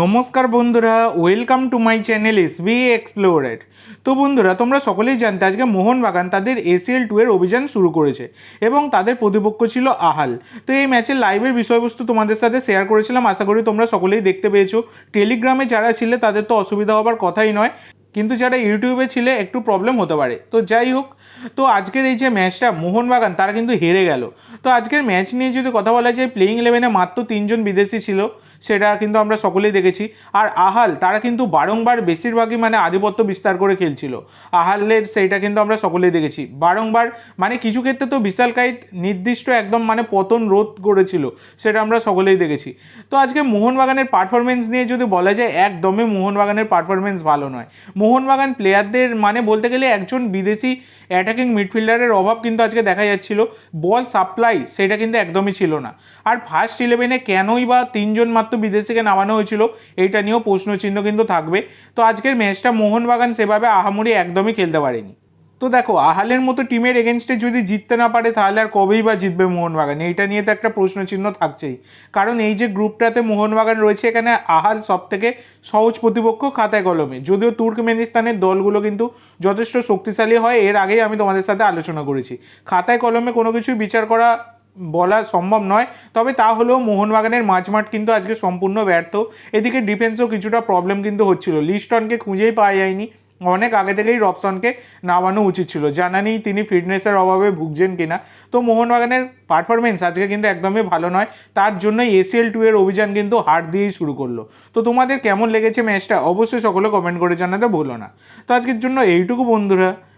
নমস্কার বন্ধুরা welcome to my channel S B explored তো বন্ধুরা, তোমরা সকলেই জানতে আজকে মোহনবাগান তাদের এসিএল টু এর অভিযান শুরু করেছে এবং তাদের প্রতিপক্ষ ছিল আহাল। তো এই ম্যাচের লাইভের বিষয়বস্তু তোমাদের সাথে শেয়ার করেছিলাম, আশা করি তোমরা সকলেই দেখতে পেয়েছ। টেলিগ্রামে যারা ছিলে, তাদের তো অসুবিধা হবার কথাই নয়, কিন্তু যারা ইউটিউবে ছিলে, একটু প্রবলেম হতে পারে। তো যাই হোক, তো আজকের এই যে ম্যাচটা মোহনবাগান, তারা কিন্তু হেরে গেল। তো আজকের ম্যাচ নিয়ে যদি কথা বলা যায় প্লেইং ইলেভেনে মাত্র তিনজন বিদেশি ছিল। সেটা কিন্তু আমরা সকলেই দেখেছি। আর আহাল, তারা কিন্তু বারংবার বেশিরভাগই মানে আধিপত্য বিস্তার করে খেলছিল। আহালের সেইটা কিন্তু আমরা সকলেই দেখেছি। বারংবার মানে কিছু ক্ষেত্রে তো বিশাল কাইত নির্দিষ্ট একদম মানে পতন রোধ করেছিল, সেটা আমরা সকলেই দেখেছি। তো আজকে মোহনবাগানের পারফরমেন্স নিয়ে যদি বলা যায়, একদমই মোহনবাগানের পারফরমেন্স ভালো নয়। মোহনবাগান প্লেয়ারদের মানে বলতে গেলে একজন বিদেশি অ্যাটাকিং মিডফিল্ডারের অভাব কিন্তু আজকে দেখা যাচ্ছিল। বল সাপ্লাই সেটা কিন্তু একদমই ছিল না। আর ফার্স্ট ইলেভেনে কেনই বা তিনজন মাত্র বিদেশিকে নামানো হয়েছিল, এইটা নিয়েও প্রশ্নচিহ্ন কিন্তু থাকবে। তো আজকের ম্যাচটা মোহনবাগান সেভাবে আহামরি একদমই খেলতে পারেনি। তো দেখো, আহালের মতো টিমের এগেনস্টে যদি জিততে না পারে, তাহলে আর কবেই বা জিতবে মোহনবাগান? এইটা নিয়ে তো একটা প্রশ্নচিহ্ন থাকছেই। কারণ এই যে গ্রুপটাতে মোহনবাগান রয়েছে, এখানে আহাল সব থেকে সহজ প্রতিপক্ষ খাতায় কলমে। যদিও তুর্কমেনিস্তানের দলগুলো কিন্তু যথেষ্ট শক্তিশালী হয়, এর আগেই আমি তোমাদের সাথে আলোচনা করেছি। খাতায় কলমে কোনো কিছুই বিচার করা বলা সম্ভব নয়। তবে তা হলেও মোহনবাগানের মাঝমাঠ কিন্তু আজকে সম্পূর্ণ ব্যর্থ। এদিকে ডিফেন্সেও কিছুটা প্রবলেম কিন্তু হচ্ছিল। লিস্টনকে খুঁজেই পাওয়া যায়নি। অনেক আগে থেকেই রবসনকে নামানো উচিত ছিল। জানা নেই তিনি ফিটনেসের অভাবে ভুগছেন কিনা। তো মোহনবাগানের পারফরমেন্স আজকে কিন্তু একদমই ভালো নয়। তার জন্যই এসিএল টু এর অভিযান কিন্তু হার দিয়েই শুরু করল। তো তোমাদের কেমন লেগেছে ম্যাচটা অবশ্যই সকলে কমেন্ট করে জানাতে ভুলো না। তো আজকের জন্য এইটুকু বন্ধুরা।